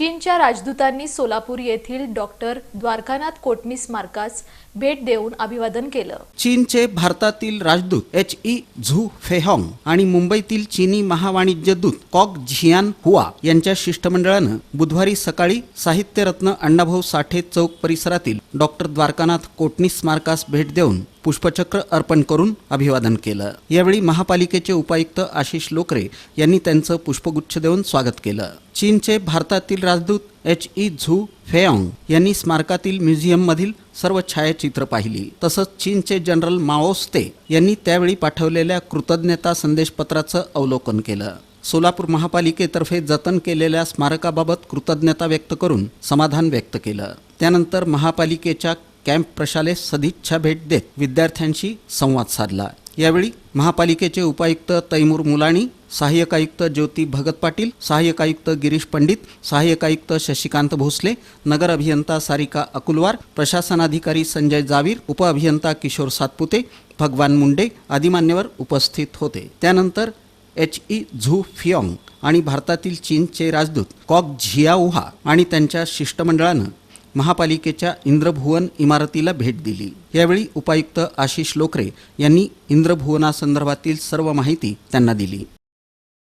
चीनच्या राजदूतांनी सोलापूर येथील डॉक्टर द्वारकानाथ कोटणीस स्मारकास भेट देऊन अभिवादन केलं. चीनचे भारतातील राजदूत एच ई झू फेहॉंग आणि मुंबईतील चीनी महावाणिज्य दूत कॉक झियान हुआ यांच्या शिष्टमंडळानं बुधवारी सकाळी साहित्यरत्न अण्णाभाऊ साठे चौक परिसरातील डॉक्टर द्वारकानाथ कोटणीस स्मारकास भेट देऊन पुष्पचक्र अर्पण करून अभिवादन केलं. यावेळी महापालिकेचे उपायुक्त आशिष लोकरे यांनी त्यांचं पुष्पगुच्छ देऊन स्वागत केलं. चीनचे भारतातील राजदूत एच. ई. झू. फेऑंग यांनी स्मारकातील म्युझियममधील सर्व छायाचित्र पाहिली. तसंच चीनचे जनरल माओस्ते यांनी त्यावेळी पाठवलेल्या कृतज्ञता संदेशपत्राचं अवलोकन केलं. सोलापूर महापालिकेतर्फे जतन केलेल्या स्मारकाबाबत कृतज्ञता व्यक्त करून समाधान व्यक्त केलं. त्यानंतर महापालिकेच्या कॅम्प प्रशालेस सदिच्छा भेट देत विद्यार्थ्यांशी संवाद साधला. यावेळी महापालिकेचे उपायुक्त तैमूर मुलाणी सहाय्यक आयुक्त ज्योती भगत पाटील सहाय्यक आयुक्त गिरीश पंडित सहाय्यक आयुक्त शशिकांत भोसले नगर अभियंता सारिका अकुलवार प्रशासनाधिकारी संजय जावीर उपअभियंता किशोर सातपुते भगवान मुंडे आदी मान्यवर उपस्थित होते. त्यानंतर एच ई झू फिऑंग आणि भारतातील चीनचे राजदूत कॉक झियाउहा आणि त्यांच्या शिष्टमंडळानं महापालिकेच्या इंद्रभुवन इमारतीला भेट दिली. यावेळी उपायुक्त आशिष लोकरे यांनी इंद्रभुवनासंदर्भातील सर्व माहिती त्यांना दिली.